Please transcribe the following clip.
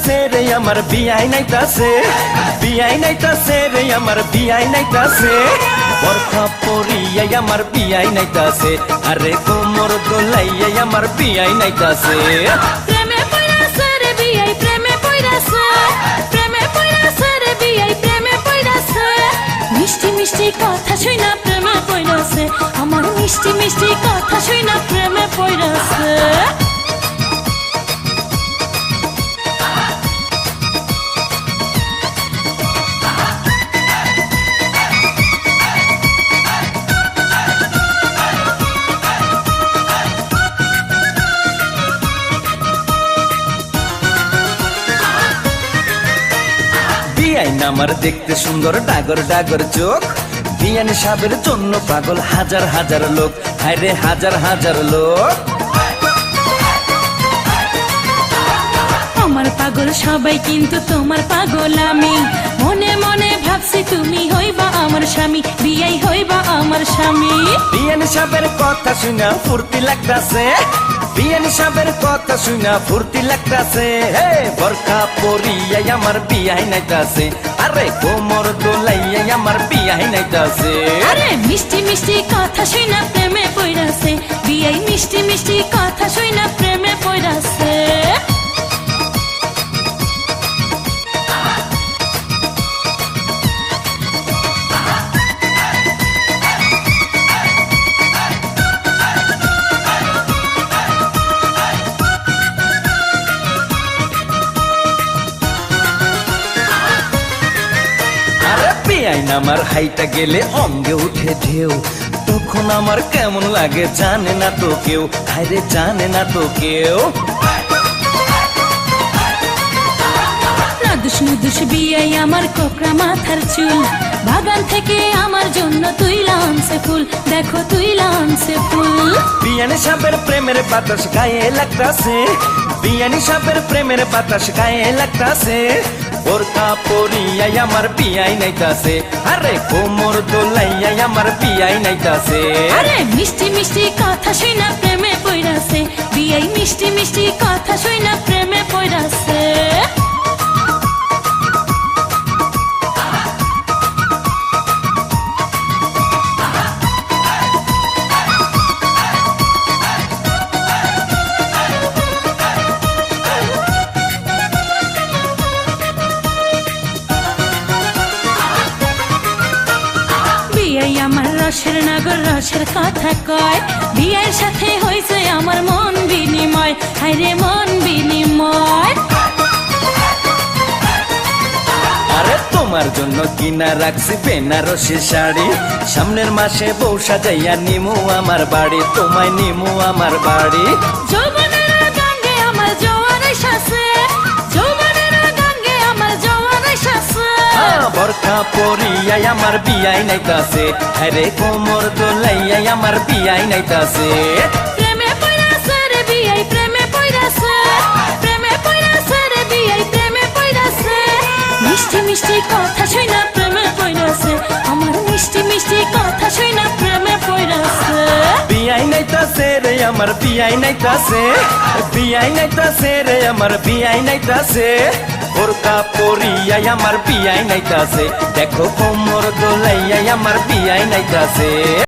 নাইতাছে রে আমার বিয়াই নাইতাছে। বিয়াই নাইতাছে রে আমার বিয়াই নাইতাছে। বরখা পরিয়াই আমার বিয়াই নাইতাছে। আরে কোমর দোলাইয়াই আমার বিয়াই নাইতাছে। প্রেমে মিষ্টি মিষ্টি কথা শুই না প্রেমে পড়াছে। আমার মিষ্টি মিষ্টি কথা শুই না প্রেমে পড়াছে। বিয়াই আমার দেখতে সুন্দর, ডাগর ডাগর চোখ। বিয়ানি সাবের জন্য পাগল হাজার হাজার লোক। হায়রে হাজার হাজার লোক। পাগল সবাই কিন্তু তোমার পাগল আমি। মনে মনে ভাবছি তুমি হইবা আমার স্বামী বিয়াই হইবা আমার স্বামী। বিয়ান সাবের কথা শুনা ফুর্তি লাগতাছে। বিয়ান কথা শুনা ফুর্তি লাগতাছে। হে বরখা পরিয়াই আমার বিয়াই নাইতাছে। আরে কোমর দোলাইয়াই আমার বিয়াই নাইতাছে। আরে মিষ্টি মিষ্টি কথা শুই না প্রেমে পড়াছে বিয়াই মিষ্টি মিষ্টি কথা শুই না প্রেমে পড়াছে আমার হাইটা গেলে অঙ্গে উঠে ঢেউ। তখন আমার কেমন লাগে জানে না তো কেউ। আরে জানে না তো কেউ। নাদুস বিয়াই আমার কোকড়া মাথার চুল। বাগান থেকে আমার জন্য তুই লানছে ফুল। দেখো তুই লানছে ফুল। বিয়ানি সাপের প্রেমের বাতাস গায়ে লাগতাছে। বিয়ানি সাপের প্রেমের বাতাস গায়ে লাগতাছে। ওর কাপড়িয়াই আমার পিয়াই নাইতাছে। আরে কোমর দোলাইয়াই আমার পিয়াই নাইতাছে। আরে মিষ্টি মিষ্টি কথা শুই প্রেমে পড়াছে বিয়াই মিষ্টি মিষ্টি কথা শুই প্রেমে পড়াছে আমার রসের নাগর রসের কথা কয়। বিয়ের সাথে হয়েছে আমার মন বিনিময়। মন বিনিময়। আরে তোমার জন্য কিনা রাখছি বেনারসি শাড়ি। সামনের মাসে বউ সাজাইয়া নিমু আমার বাড়ি তোমায় নিমু আমার বাড়ি। যৌবনের বরখা পরিয়াই আমার বিয়াই নাইতাছে। আরে কোমর দোলাইয়াই আমার বিয়াই নাইতাছে। প্রেমে পড়াছে রে বিয়াই প্রেমে পড়াছে প্রেমে পড়াছে রে বিয়াই প্রেমে পড়াছে মিষ্টি মিষ্টি কথা শুই না প্রেমে পড়াছে আমার মিষ্টি মিষ্টি কথা শুই না প্রেমে পড়াছে বিয়াই নাইতাছে রে আমার বিয়াই নাইতাছে। বিয়াই নাইতাছে রে আমার বিয়াই নাইতাছে। বোরকা পরিয়াই আমার বিয়াই নাইতাছে। দেখো কোমর দোলাইয়াই আমার বিয়াই নাইতাছে।